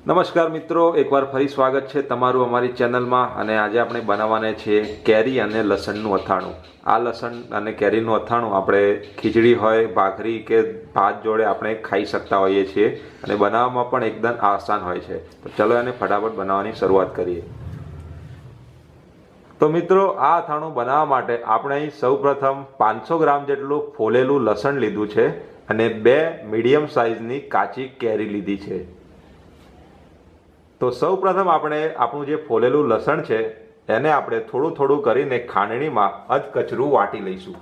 નમસ્કાર મિત્રો, એકવાર ફરી સ્વાગત છે તમારું અમારી ચેનલમાં અને આજે આપણે બનાવવાના છે કેરી અને લસણનું અથાણું. આ લસણ અને કેરીનું અથાણું આપણે ખીચડી હોય, ભાખરી કે ભાત જોડે આપણે ખાઈ શકતા હોઈએ છીએ અને બનાવવામાં પણ એકદમ આસાન હોય છે. તો ચલો એને ફટાફટ બનાવવાની શરૂઆત કરીએ. તો મિત્રો, આ અથાણું બનાવવા માટે આપણે અહીં સૌપ્રથમ પાંચસો ગ્રામ જેટલું ફોલેલું લસણ લીધું છે અને બે મીડિયમ સાઇઝની કાચી કેરી લીધી છે. તો સૌ પ્રથમ આપણે આપણું જે ફોલેલું લસણ છે, એને આપણે થોડું થોડું કરીને ખાંડણીમાં અધકચરું વાટી લઈશું.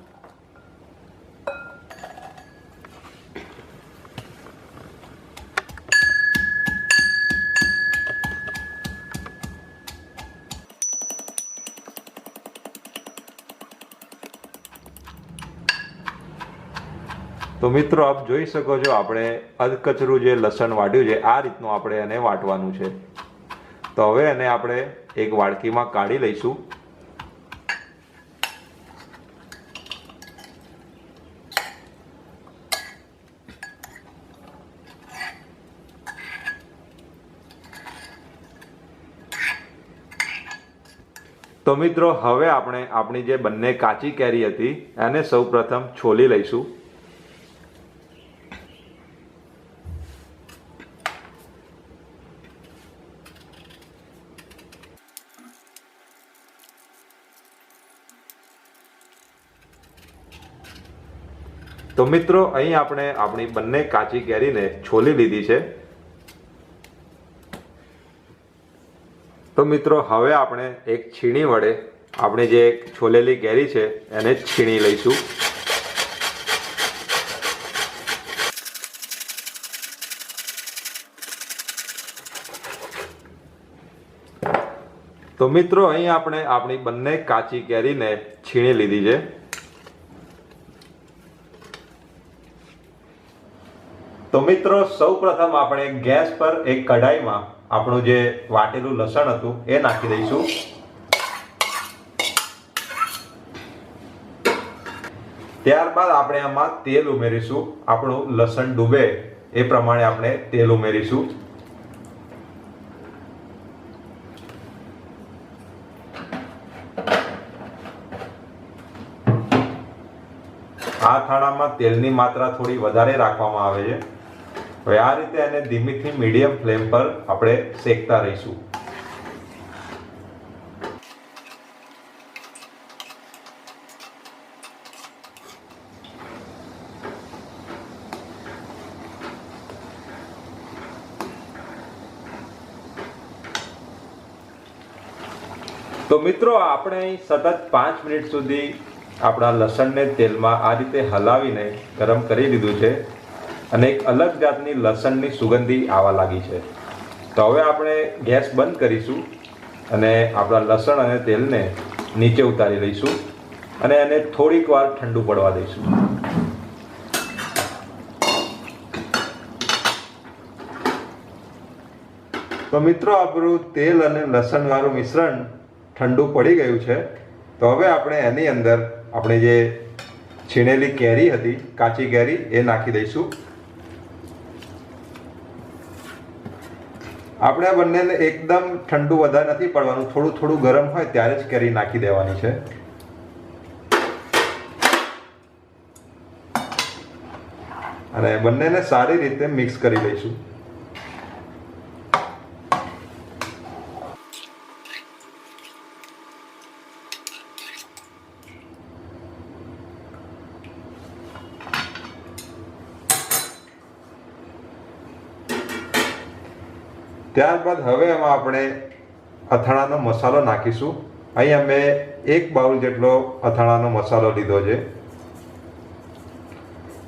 તો મિત્રો, આપ જોઈ શકો છો, આપણે અધકચરું જે લસણ વાટ્યું છે, આ રીતનું આપણે એને વાટવાનું છે. તો હવે એને આપણે એક વાડકીમાં કાઢી લઈશું. તો મિત્રો, હવે આપણે આપણી જે બંને કાચી કેરી હતી, એને સૌપ્રથમ છોલી લઈશું. તો મિત્રો, અહીં આપણે આપણી બંને કાચી કેરીને છોલી લીધી છે. તો મિત્રો, હવે આપણે એક છીણી વડે આપણે જે છોલેલી કેરી છે, એને છીણી લઈશું. તો મિત્રો, અહીં આપણે આપણી બંને કાચી કેરીને છીણી લીધી છે. તો મિત્રો સૌ પ્રથમ આપણે ગેસ પર એક કઢાઈમાં આપણું જે વાટેલું લસણ હતું, એ નાખી દઈશું. ત્યારબાદ આપણે આમાં તેલ ઉમેરીશું. આપણું લસણ ડૂબે, એ પ્રમાણે આપણે તેલ ઉમેરીશું. આ થાળામાં તેલની માત્રા થોડી વધારે રાખવામાં આવે છે. હવે આ રીતે એને ધીમીથી મીડિયમ ફ્લેમ પર આપણે શેકતા રહીશું. તો મિત્રો, આપણે અહીં સતત પાંચ મિનિટ સુધી આપણા લસણને તેલમાં આ રીતે હલાવીને ગરમ કરી લીધું છે. અને એક અલગ જાતની લસણની સુગંધી આવવા લાગી છે. તો હવે આપણે ગેસ બંધ કરીશું અને આપણા લસણ અને તેલને નીચે ઉતારી લઈશું અને એને થોડીક વાર ઠંડુ પડવા દઈશું. તો મિત્રો, આપણું તેલ અને લસણવાળું મિશ્રણ ઠંડુ પડી ગયું છે. તો હવે આપણે એની અંદર આપણે જે છીણેલી કેરી હતી, કાચી કેરી, એ નાખી દઈશું. આપણે બંનેને એકદમ ઠંડુ વધારે નથી પડવાનું. થોડું થોડું ગરમ હોય ત્યારે જ કેરી નાખી દેવાની છે. અને બંનેને સારી રીતે મિક્સ કરી લઈશું. ત્યારબાદ હવે એમાં આપણે અથાણાનો મસાલો નાખીશું. અહીં અમે એક બાઉલ જેટલો અથાણાનો મસાલો લીધો છે.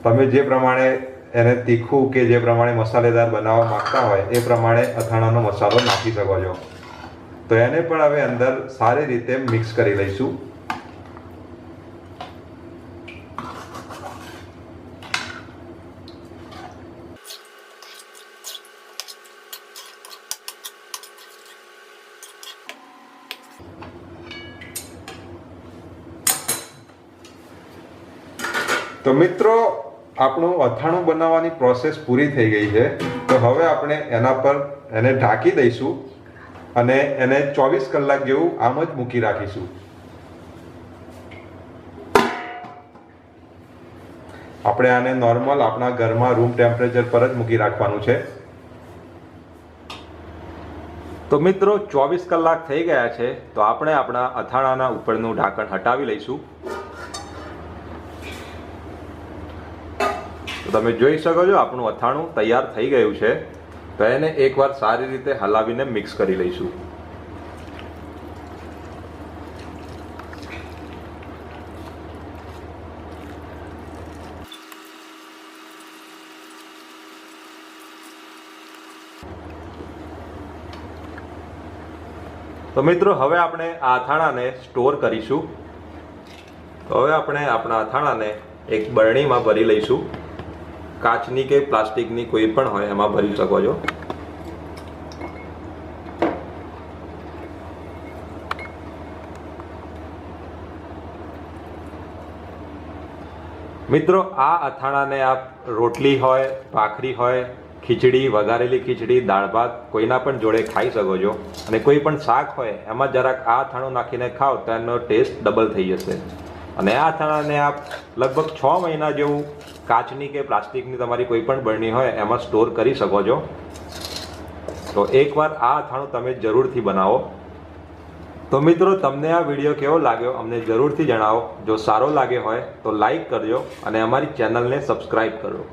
તમે જે પ્રમાણે એને તીખું કે જે પ્રમાણે મસાલેદાર બનાવવા માંગતા હોય, એ પ્રમાણે અથાણાનો મસાલો નાખી શકો છો. તો એને પણ હવે અંદર સારી રીતે મિક્સ કરી લઈશું. તો મિત્રો, આપણું અથાણું બનાવવાની પ્રોસેસ પૂરી થઈ ગઈ છે. તો હવે આપણે એના પર એને ઢાંકી દઈશું અને એને ચોવીસ કલાક જેવું આમ જ મૂકી રાખીશું. આપણે આને નોર્મલ આપણા ઘરમાં રૂમ ટેમ્પરેચર પર જ મૂકી રાખવાનું છે. તો મિત્રો, ચોવીસ કલાક થઈ ગયા છે. તો આપણે આપણા અથાણાના ઉપરનું ઢાંકણ હટાવી લઈશું. તમે જોઈ શકો છો, આપણું અથાણું તૈયાર થઈ ગયું છે. તો એને એકવાર સારી રીતે હલાવીને મિક્સ કરી લઈશું. તો મિત્રો, હવે આપણે આ અથાણાને સ્ટોર કરીશું. તો હવે આપણે આપણા અથાણાને એક બરણીમાં ભરી લઈશું. કાચની કે પ્લાસ્ટિકની કોઈ પણ હોય, એમાં ભરી શકો છો. મિત્રો, આ અથાણાને આપ રોટલી હોય, ભાખરી હોય, ખીચડી, વઘારેલી ખીચડી, દાળ ભાત, કોઈના પણ જોડે ખાઈ શકો છો. અને કોઈ પણ શાક હોય, એમાં જરાક આ અથાણું નાખીને ખાઓ, તો એનો ટેસ્ટ ડબલ થઈ જશે. અને આ અથાણાને આપ લગભગ છ મહિના જેવું કાચની કે પ્લાસ્ટિકની તમારી કોઈ પણ બરણી હોય, એમાં સ્ટોર કરી શકો છો. તો એકવાર આ અથાણું તમે જરૂરથી બનાવો. તો મિત્રો, તમને આ વીડિયો કેવો લાગ્યો અમને જરૂરથી જણાવો. જો સારો લાગ્યો હોય તો લાઈક કરજો અને અમારી ચેનલને સબસ્ક્રાઈબ કરો.